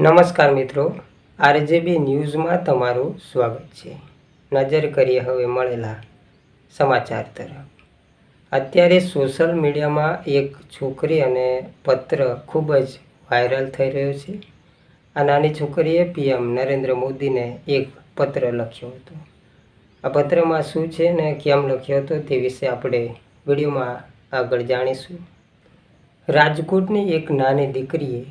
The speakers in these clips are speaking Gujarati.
નમસ્કાર મિત્રો. આરજેબી ન્યૂઝમાં તમારું સ્વાગત છે. નજર કરીએ હવે મળેલા સમાચાર તરફ. અત્યારે સોશિયલ મીડિયામાં એક છોકરી અને પત્ર ખૂબ જ વાયરલ થઈ રહ્યો છે. આ નાની છોકરીએ પીએમ નરેન્દ્ર મોદીને એક પત્ર લખ્યો હતો. આ પત્રમાં શું છે ને કેમ લખ્યો હતો તે વિશે આપણે વિડીયોમાં આગળ જાણીશું. રાજકોટની એક નાની દીકરીએ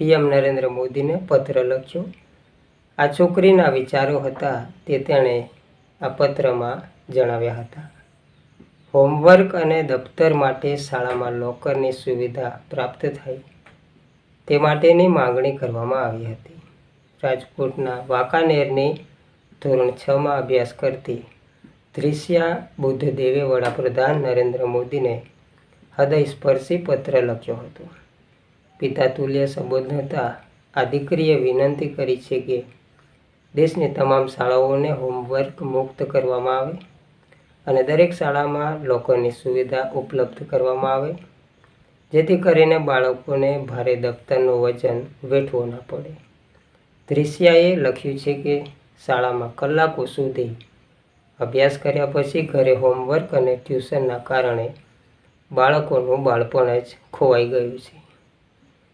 પીએમ નરેન્દ્ર મોદીને પત્ર લખ્યો. આ છોકરીના વિચારો હતા તે તેણે આ પત્રમાં જણાવ્યા હતા. હોમવર્ક અને દફતર માટે શાળામાં લોકરની સુવિધા પ્રાપ્ત થઈ. તે માટેની માંગણી કરવામાં આવી હતી. રાજકોટના વાંકાનેરની ધોરણ છમાં અભ્યાસ કરતી ત્રિષ્યા બુદ્ધદેવે વડાપ્રધાન નરેન્દ્ર મોદીને હૃદયસ્પર્શી પત્ર લખ્યો હતો. પિતા તુલ્ય સંબોધતા આ દીકરીએ વિનંતી કરી છે કે દેશની તમામ શાળાઓને હોમવર્ક મુક્ત કરવામાં આવે અને દરેક શાળામાં લોકોની સુવિધા ઉપલબ્ધ કરવામાં આવે, જેથી કરીને બાળકોને ભારે દફતરનું વજન વેઠવું ન પડે. ત્રિષ્યાએ લખ્યું છે કે શાળામાં કલાકો સુધી અભ્યાસ કર્યા પછી ઘરે હોમવર્ક અને ટ્યુશનના કારણે બાળકોનું બાળપણ જ ખોવાઈ ગયું છે.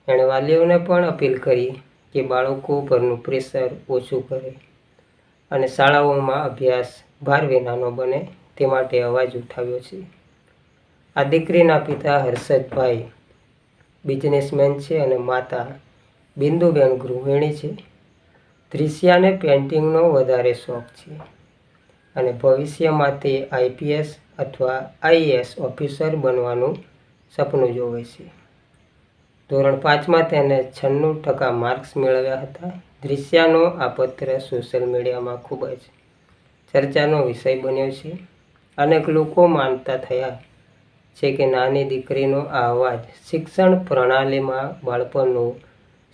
એણે વાલીઓને પણ અપીલ કરી કે બાળકો પરનું પ્રેશર ઓછું કરે અને શાળાઓમાં અભ્યાસ ભાર વિનાનો બને તે માટે અવાજ ઉઠાવ્યો છે. આ દીકરીના પિતા હર્ષદભાઈ બિઝનેસમેન છે અને માતા બિંદુબેન ગૃહિણી છે. ત્રિષ્યાને પેન્ટિંગનો વધારે શોખ છે અને ભવિષ્યમાં તે આઈપીએસ અથવા આઈએએસ ઓફિસર બનવાનું સપનું જોવે છે. ધોરણ પાંચમાં તેને છન્નું ટકા માર્ક્સ મેળવ્યા હતા. દૃશ્યાનો આ પત્ર સોશિયલ મીડિયામાં ખૂબ જ ચર્ચાનો વિષય બન્યો છે. અનેક લોકો માનતા થયા છે કે નાની દીકરીનો આ અવાજ શિક્ષણ પ્રણાલીમાં બાળપણનું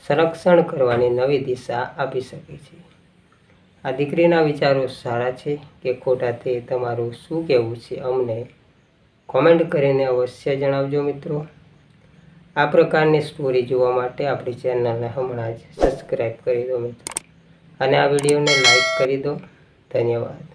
સંરક્ષણ કરવાની નવી દિશા આપી શકે છે. આ દીકરીના વિચારો સારા છે કે ખોટા તે તમારું શું કહેવું છે અમને કોમેન્ટ કરીને અવશ્ય જણાવજો મિત્રો. આ પ્રકારની સ્ટોરી જોવા માટે આપણી ચેનલને હમણાં જ સબસ્ક્રાઈબ કરી દો મિત્રો. અને આ વિડીયોને લાઈક કરી દો. ધન્યવાદ.